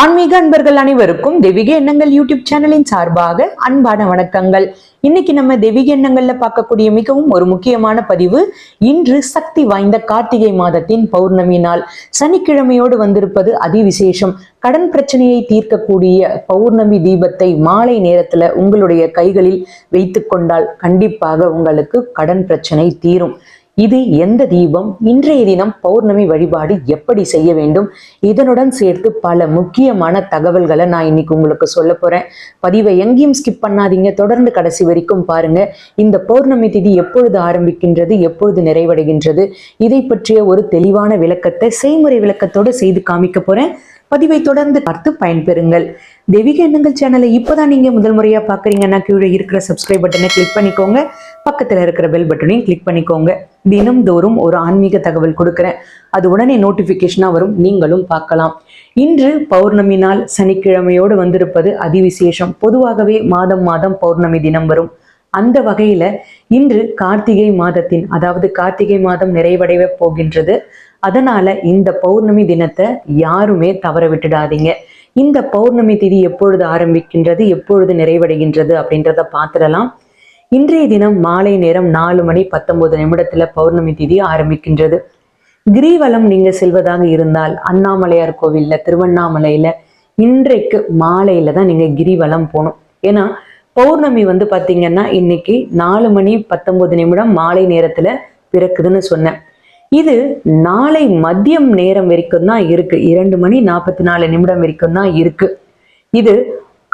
ஆன்மீக அன்பர்கள் அனைவருக்கும் தெய்வீக எண்ணங்கள் யூடியூப் சேனலின் சார்பாக அன்பான வணக்கங்கள். இன்னைக்கு நம்ம தெய்வீக எண்ணங்கள்ல பார்க்கக்கூடிய மிகவும் ஒரு முக்கியமான பதிவு இன்று சக்தி வாய்ந்த கார்த்திகை மாதத்தின் பௌர்ணமி நாள். சனிக்கிழமையோடு வந்திருப்பது அதிவிசேஷம். கடன் பிரச்சனையை தீர்க்கக்கூடிய பௌர்ணமி தீபத்தை மாலை நேரத்துல உங்களுடைய கைகளில் வைத்து கொண்டால் கண்டிப்பாக உங்களுக்கு கடன் பிரச்சனை தீரும். இது எந்த தீபம்? இன்றைய தினம் பௌர்ணமி வழிபாடு எப்படி செய்ய வேண்டும்? இதனுடன் சேர்த்து பல முக்கியமான தகவல்களை நான் இன்னைக்கு உங்களுக்கு சொல்ல போறேன். பதிவை எங்கேயும் ஸ்கிப் பண்ணாதீங்க. தொடர்ந்து கடைசி வரைக்கும் பாருங்க. இந்த பௌர்ணமி திதி எப்பொழுது ஆரம்பிக்கின்றது? எப்பொழுது நிறைவடைகின்றது? இதை பற்றிய ஒரு தெளிவான விளக்கத்தை செய்முறை விளக்கத்தோடு செய்து காமிக்க போறேன். பதிவை தொடர்ந்து பார்த்து பயன்பெறுங்கள். தெய்வீக எண்ணங்கள் சேனலை இப்போதான் நீங்க முதல் முறையா பாக்குறீங்கன்னா கீழே இருக்கிற சப்ஸ்கிரைப் பட்டனை கிளிக் பண்ணிக்கோங்க. பக்கத்துல இருக்கிற பெல் பட்டனையும் கிளிக் பண்ணிக்கோங்க. தினம்தோறும் ஒரு ஆன்மீக தகவல் கொடுக்குறேன். அது உடனே நோட்டிபிகேஷனா வரும். நீங்களும் பார்க்கலாம். இன்று பௌர்ணமி நாள் சனிக்கிழமையோடு வந்திருப்பது அதிவிசேஷம். பொதுவாகவே மாதம் மாதம் பௌர்ணமி தினம் வரும். அந்த வகையில இன்று கார்த்திகை மாதத்தின் அதாவது கார்த்திகை மாதம் நிறைவடைய போகின்றது. அதனால இந்த பௌர்ணமி தினத்தை யாருமே தவற விட்டுடாதீங்க. இந்த பௌர்ணமி திதி எப்பொழுது ஆரம்பிக்கின்றது எப்பொழுது நிறைவடைகின்றது அப்படின்றத பார்த்துடலாம். இன்றைய தினம் மாலை நேரம் நாலு மணி பத்தொன்பது நிமிடத்துல பௌர்ணமி திதி ஆரம்பிக்கின்றது. கிரிவலம் நீங்க செல்வதாக இருந்தால் அண்ணாமலையார் கோவில்ல திருவண்ணாமலையில இன்றைக்கு மாலையில தான் நீங்க கிரிவலம் போகணும். ஏன்னா பௌர்ணமி வந்து பாத்தீங்கன்னா இன்னைக்கு நாலு மணி பத்தொன்பது நிமிடம் மாலை நேரத்துல பிறக்குதுன்னு சொன்னேன். இது நாளை மதியம் நேரம் வரைக்கும் தான் இருக்கு. இரண்டு மணி நாற்பத்தி நாலு நிமிடம் வரைக்கும் தான் இருக்கு. இது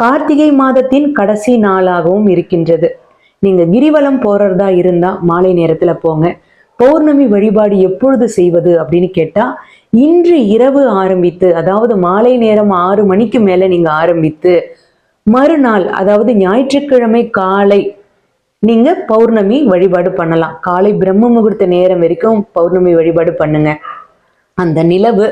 கார்த்திகை மாதத்தின் கடைசி நாளாகவும் இருக்கின்றது. நீங்க கிரிவலம் போறதா இருந்தா மாலை நேரத்துல போங்க. பௌர்ணமி வழிபாடு எப்பொழுது செய்வது அப்படின்னு கேட்டா இன்று இரவு ஆரம்பித்து அதாவது மாலை நேரம் ஆறு மணிக்கு மேல நீங்க ஆரம்பித்து மறுநாள் அதாவது ஞாயிற்றுக்கிழமை காலை நீங்க பௌர்ணமி வழிபாடு பண்ணலாம். காலை பிரம்ம முகூர்த்த நேரம் வரைக்கும் பௌர்ணமி வழிபாடு பண்ணுங்க. அந்த நிலவு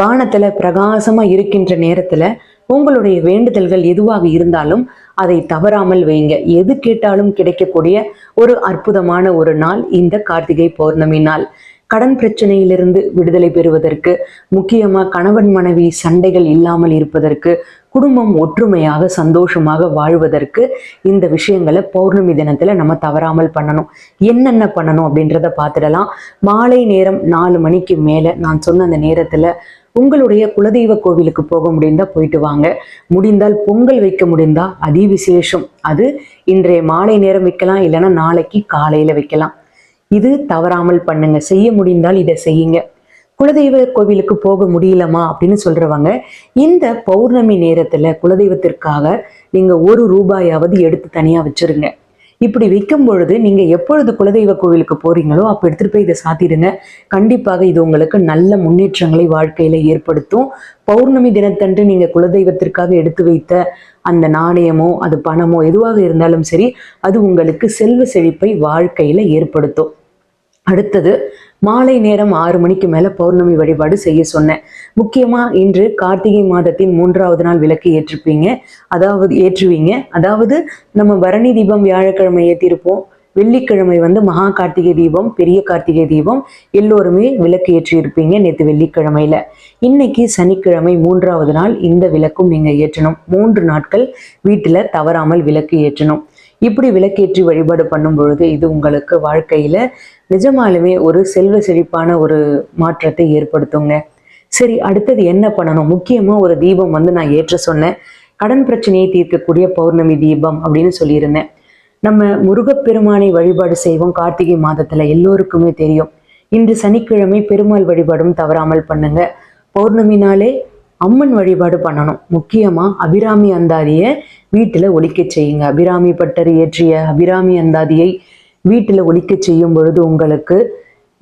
வானத்துல பிரகாசமா இருக்கின்ற நேரத்துல உங்களுடைய வேண்டுதல்கள் எதுவாக இருந்தாலும் அதை தவறாமல் வைங்க. எது கேட்டாலும் கிடைக்கக்கூடிய ஒரு அற்புதமான ஒரு நாள் இந்த கார்த்திகை பௌர்ணமி நாள். கடன் பிரச்சனையிலிருந்து விடுதலை பெறுவதற்கு முக்கியமா கணவன் மனைவி சண்டைகள் இல்லாமல் இருப்பதற்கு குடும்பம் ஒற்றுமையாக சந்தோஷமாக வாழ்வதற்கு இந்த விஷயங்களை பௌர்ணமி தினத்துல நம்ம தவறாமல் பண்ணணும். என்னென்ன பண்ணணும் அப்படின்றத பார்த்துடலாம். மாலை நேரம் நாலு மணிக்கு மேல நான் சொன்ன அந்த நேரத்துல உங்களுடைய குலதெய்வ கோவிலுக்கு போக முடிந்தா போயிட்டு வாங்க. முடிந்தால் பொங்கல் வைக்க முடிந்தா அதி விசேஷம். அது இன்றைய மாலை நேரம் வைக்கலாம் இல்லைன்னா நாளைக்கு காலையில வைக்கலாம். இது தவறாமல் பண்ணுங்க. செய்ய முடிந்தால் இதை செய்யுங்க. குலதெய்வ கோவிலுக்கு போக முடியலமா அப்படின்னு சொல்றவங்க இந்த பௌர்ணமி நேரத்துல குலதெய்வத்திற்காக நீங்க ஒரு ரூபாயாவது எடுத்து தனியா வச்சிருங்க. இப்படி வைக்கும் பொழுது நீங்க எப்பொழுது குலதெய்வ கோவிலுக்கு போறீங்களோ அப்ப எடுத்துட்டு போய் இதை சாத்திடுங்க. கண்டிப்பாக இது உங்களுக்கு நல்ல முன்னேற்றங்களை வாழ்க்கையில ஏற்படுத்தும். பௌர்ணமி தினத்தன்று நீங்க குலதெய்வத்திற்காக எடுத்து வைத்த அந்த நாணயமோ அது பணமோ எதுவாக இருந்தாலும் சரி அது உங்களுக்கு செல்வ செழிப்பை வாழ்க்கையில ஏற்படுத்தும். அடுத்தது மாலை நேரம் ஆறு மணிக்கு மேல பௌர்ணமி வழிபாடு செய்ய சொன்னேன். முக்கியமா இன்று கார்த்திகை மாதத்தின் மூன்றாவது நாள் விளக்கு ஏற்றிருப்பீங்க. அதாவது ஏற்றுவீங்க. அதாவது நம்ம பரணி தீபம் வியாழக்கிழமை ஏற்றிருப்போம். வெள்ளிக்கிழமை வந்து மகா கார்த்திகை தீபம் பெரிய கார்த்திகை தீபம். எல்லோருமே விளக்கு ஏற்றியிருப்பீங்க நேற்று வெள்ளிக்கிழமையில. இன்னைக்கு சனிக்கிழமை மூன்றாவது நாள் இந்த விளக்கும் நீங்க ஏற்றணும். மூன்று நாட்கள் வீட்டுல தவறாமல் விளக்கு ஏற்றணும். இப்படி விளக்கேற்றி வழிபாடு பண்ணும் பொழுது இது உங்களுக்கு வாழ்க்கையில நிஜமாலுமே ஒரு செல்வ செழிப்பான ஒரு மாற்றத்தை ஏற்படுத்துங்க. சரி அடுத்தது என்ன பண்ணணும்? முக்கியமா ஒரு தீபம் வந்து நான் ஏற்ற சொன்னேன். கடன் பிரச்சனையை தீர்க்கக்கூடிய பௌர்ணமி தீபம் அப்படின்னு சொல்லியிருந்தேன். நம்ம முருகப்பெருமானை வழிபாடு செய்வோம். கார்த்திகை மாதத்துல எல்லோருக்குமே தெரியும். இன்று சனிக்கிழமை பெருமாள் வழிபாடும் தவறாமல் பண்ணுங்க. பௌர்ணமினாலே அம்மன் வழிபாடு பண்ணணும். முக்கியமாக அபிராமி அந்தாதியை வீட்டில் ஒலிக்க செய்யுங்க. அபிராமி பட்டர் இயற்றிய அபிராமி அந்தாதியை வீட்டில் ஒலிக்க செய்யும் பொழுது உங்களுக்கு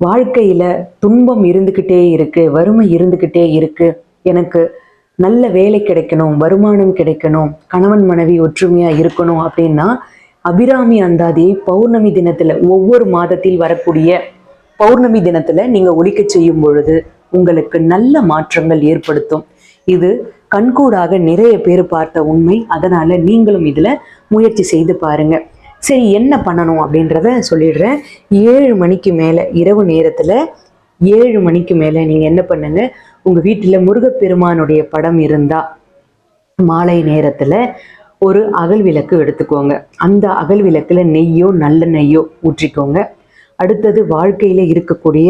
வாழ்க்கையில் துன்பம் இருந்துக்கிட்டே இருக்கு வறுமை இருந்துக்கிட்டே இருக்கு. எனக்கு நல்ல வேலை கிடைக்கணும் வருமானம் கிடைக்கணும் கணவன் மனைவி ஒற்றுமையாக இருக்கணும் அப்படின்னா அபிராமி அந்தாதியை பௌர்ணமி தினத்தில் ஒவ்வொரு மாதத்தில் வரக்கூடிய பௌர்ணமி தினத்தில் நீங்கள் ஒலிக்க செய்யும் பொழுது உங்களுக்கு நல்ல மாற்றங்கள் ஏற்படுத்தும். இது கண்கூடாக நிறைய பேர் பார்த்த உண்மை. அதனால நீங்களும் இதுல முயற்சி செய்து பாருங்க. சரி என்ன பண்ணணும் அப்படின்றத சொல்லிடுறேன். ஏழு மணிக்கு மேலே இரவு நேரத்துல ஏழு மணிக்கு மேலே நீங்க என்ன பண்ணுங்க? உங்க வீட்டில் முருகப்பெருமானுடைய படம் இருந்தா மாலை நேரத்துல ஒரு அகல் விளக்கு எடுத்துக்கோங்க. அந்த அகல் விளக்குல நெய்யோ நல்ல நெய்யோ ஊற்றிக்கோங்க. அடுத்தது வாழ்க்கையில இருக்கக்கூடிய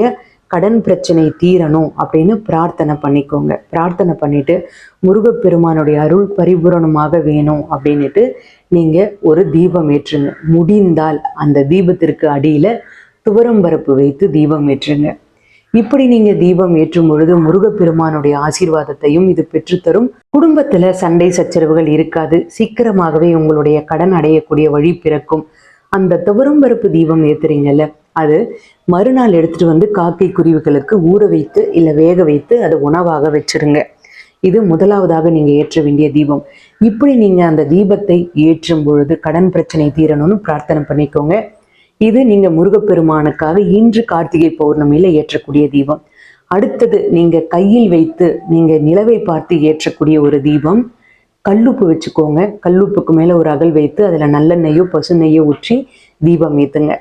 கடன் பிரச்சனை தீரணும் அப்படின்னு பிரார்த்தனை பண்ணிக்கோங்க. பிரார்த்தனை பண்ணிட்டு முருகப்பெருமானுடைய அருள் பரிபூரணமாக வேணும் அப்படின்னுட்டு நீங்க ஒரு தீபம் ஏற்றுங்க. முடிந்தால் அந்த தீபத்திற்கு அடியில துவரம்பரப்பு வைத்து தீபம் ஏற்றுங்க. இப்படி நீங்க தீபம் ஏற்றும் பொழுது முருகப்பெருமானுடைய ஆசீர்வாதத்தையும் இது பெற்றுத்தரும். குடும்பத்துல சண்டை சச்சரவுகள் இருக்காது. சீக்கிரமாகவே உங்களுடைய கடன் அடையக்கூடிய வழி பிறக்கும். அந்த துவரம்பருப்பு தீபம் ஏத்துறீங்கல்ல அது மறுநாள் எடுத்துட்டு வந்து காக்கை குருவிகளுக்கு ஊற வைத்து இல்லை வேக வைத்து அதை உணவாக வச்சிருங்க. இது முதலாவதாக நீங்கள் ஏற்ற வேண்டிய தீபம். இப்படி நீங்கள் அந்த தீபத்தை ஏற்றும் பொழுது கடன் பிரச்சனை தீரணும்னு பிரார்த்தனை பண்ணிக்கோங்க. இது நீங்கள் முருகப்பெருமானுக்காக இன்று கார்த்திகை பௌர்ணமியில் ஏற்றக்கூடிய தீபம். அடுத்தது நீங்கள் கையில் வைத்து நீங்கள் நிலவை பார்த்து ஏற்றக்கூடிய ஒரு தீபம். கல்லுப்பு வச்சுக்கோங்க. கல்லுப்புக்கு மேலே ஒரு அகல் வைத்து அதில் நல்லெண்ணெய்யோ பசு நெய்யோ ஊற்றி தீபம் ஏற்றுங்க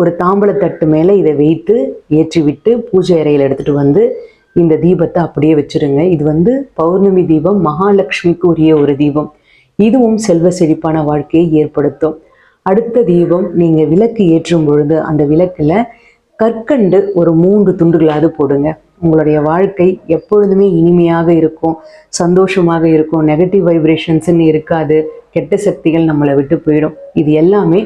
ஒரு தாம்பளத்தட்டு மேலே இதை வைத்து ஏற்றி விட்டு பூஜை அறையில் எடுத்துகிட்டு வந்து இந்த தீபத்தை அப்படியே வச்சிருங்க. இது வந்து பௌர்ணமி தீபம் மகாலட்சுமிக்கு உரிய ஒரு தீபம். இதுவும் செல்வ செழிப்பான வாழ்க்கையை ஏற்படுத்தும். அடுத்த தீபம் நீங்கள் விளக்கு ஏற்றும் பொழுது அந்த விளக்குல கற்கண்டு ஒரு மூன்று துண்டுகளாவது போடுங்க. உங்களுடைய வாழ்க்கை எப்பொழுதுமே இனிமையாக இருக்கும் சந்தோஷமாக இருக்கும் நெகட்டிவ் வைப்ரேஷன்ஸ்ன்னு இருக்காது கெட்ட சக்திகள் நம்மளை விட்டு போயிடும். இது எல்லாமே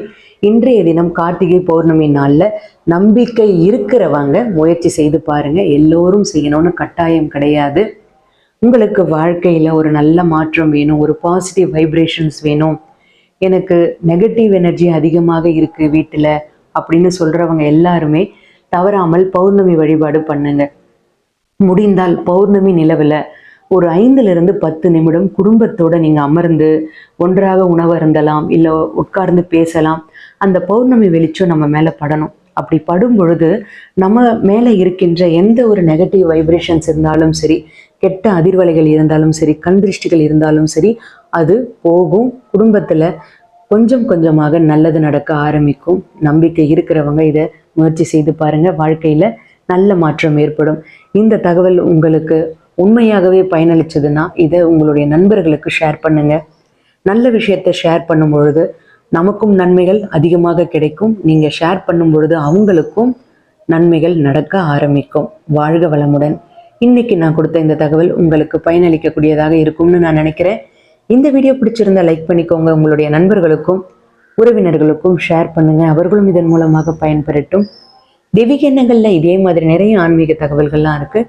இன்றைய தினம் கார்த்திகை பௌர்ணமி நாளில் நம்பிக்கை இருக்கிறவங்க முயற்சி செய்து பாருங்க. எல்லோரும் செய்யணும்னு கட்டாயம் கிடையாது. உங்களுக்கு வாழ்க்கையில் ஒரு நல்ல மாற்றம் வேணும் ஒரு பாசிட்டிவ் வைப்ரேஷன்ஸ் வேணும். எனக்கு நெகட்டிவ் எனர்ஜி அதிகமாக இருக்குது வீட்டில் அப்படின்னு சொல்கிறவங்க எல்லாருமே தவறாமல் பௌர்ணமி வழிபாடு பண்ணுங்க. முடிந்தால் பௌர்ணமி நிலவில் ஒரு ஐந்துலேருந்து பத்து நிமிடம் குடும்பத்தோடு நீங்கள் அமர்ந்து ஒன்றாக உணவருந்தலாம் இல்லை உட்கார்ந்து பேசலாம். அந்த பௌர்ணமி வெளிச்சம் நம்ம மேலே படணும். அப்படி படும் பொழுது நம்ம மேலே இருக்கின்ற எந்த ஒரு நெகட்டிவ் வைப்ரேஷன்ஸ் இருந்தாலும் சரி கெட்ட அதிர்வலைகள் இருந்தாலும் சரி கண் திருஷ்டிகள் இருந்தாலும் சரி அது போகும். குடும்பத்தில் கொஞ்சம் கொஞ்சமாக நல்லது நடக்க ஆரம்பிக்கும். நம்பிக்கை இருக்கிறவங்க இதை முயற்சி செய்து பாருங்கள் வாழ்க்கையில் நல்ல மாற்றம் ஏற்படும். இந்த தகவல் உங்களுக்கு உண்மையாகவே பயனளிச்சதுன்னா இதை உங்களுடைய நண்பர்களுக்கு ஷேர் பண்ணுங்கள் நல்ல விஷயத்தை ஷேர் பண்ணும் பொழுது நமக்கும் நன்மைகள் அதிகமாக கிடைக்கும். நீங்க ஷேர் பண்ணும் பொழுது அவங்களுக்கும் நன்மைகள் நடக்க ஆரம்பிக்கும். வாழ்க வளமுடன். இன்னைக்கு நான் கொடுத்த இந்த தகவல் உங்களுக்கு பயனளிக்கக்கூடியதாக இருக்கும்னு நான் நினைக்கிறேன். இந்த வீடியோ பிடிச்சிருந்தா லைக் பண்ணிக்கோங்க. உங்களுடைய நண்பர்களுக்கும் உறவினர்களுக்கும் ஷேர் பண்ணுங்க. அவர்களும் இதன் மூலமாக பயன்பெறட்டும். தெய்வீக எண்ணங்களில் இதே மாதிரி நிறைய ஆன்மீக தகவல்கள்லாம் இருக்கு.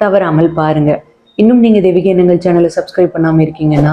தவறாமல் பாருங்க. இன்னும் நீங்க தெய்வீக எண்ணங்கள் சேனலை சப்ஸ்கிரைப் பண்ணாமல் இருக்கீங்கன்னா